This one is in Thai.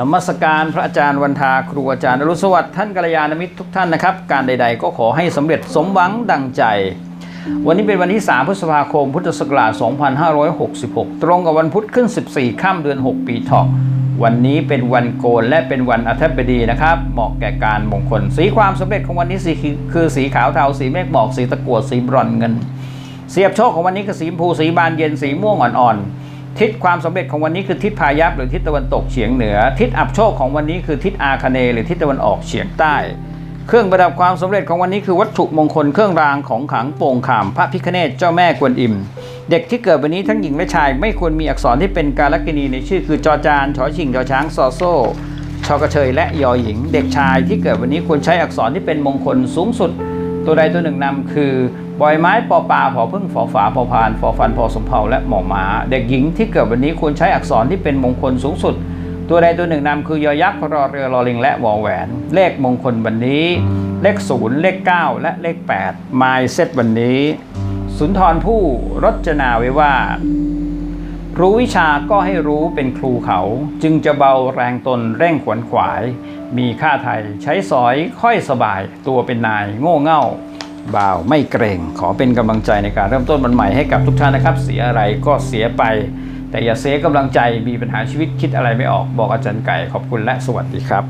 นมัสการพระอาจารย์วันทาครูอาจารย์อรุสวัสดิ์ท่านกัลยาณมิตรทุกท่านนะครับ การใด ๆ ก็ขอให้สำเร็จสมหวังดังใจ วันนี้เป็นวันที่ 3 พฤษภาคม พุทธศักราช 2566 ตรงกับวันพุธขึ้น 14ค่ำเดือน 6 ปีถาะวันนี้เป็นวันโกนและเป็นวันอัฐบดีนะครับ เหมาะแก่การมงคล สีความสำเร็จของวันนี้สีคือสีขาวเทาสีเมฆหมอกสีตะกั่วสีบรอนเงิน เสียบโชคของวันนี้คือสีชมพูสีบานเย็นสีม่วงอ่อนๆ ทิศความสำเร็จของวันนี้คือทิศพายัพหรือทิศตะวันตกเฉียงเหนือ ทิศอับโชคของวันนี้คือทิศอาคเนหรือทิศตะวันออกเฉียงใต้ เครื่องประดับความสำเร็จของวันนี้คือวัตถุมงคลเครื่องรางของขลังโป่งขามพระพิคเนศเจ้าแม่กวนอิม เด็กที่เกิดวันนี้ทั้งหญิงและชาย ไม่ควรมีอักษรที่เป็นการลกษณีในชื่อคือจอจานชอชิงชอช้างซอโซ่ชอกระเชยและยอหญิง เด็กชายที่เกิดวันนี้ควรใช้อักษรที่เป็นมงคลสูงสุด ตัวใดตัวหนึ่งนำคือ บอยไม้ปอปลาผอพึ่งฝอฝาพอพานฟอฟันพอสมเภาและหมอม้าเด็กหญิงที่เกิดวันนี้ควรใช้อักษรที่เป็นมงคลสูงสุด ตัวใดตัวหนึ่งนำคือยอยักษ์รอเรือรอลิงและวอแหวน เลขมงคลวันนี้ เลขศูนย์เลข 9 และเลข8ไมล์เซตวันนี้ สุนทรผู้รจนาไว้ว่า รู้วิชาก็ให้รู้เป็นครูเขาจึงจะเบาแรงตนเร่งขวนขวาย มีค่าไทยใช้สอยค่อยสบายตัวเป็นนายโง่เง่าบ่าวไม่เกรงขอเป็นกำลังใจในการเริ่มต้นวันใหม่ให้กับทุกท่านนะครับ เสียอะไรก็เสียไป แต่อย่าเสียกำลังใจมีปัญหาชีวิตคิดอะไรไม่ออกบอกอาจารย์ไก่ขอบคุณและสวัสดีครับ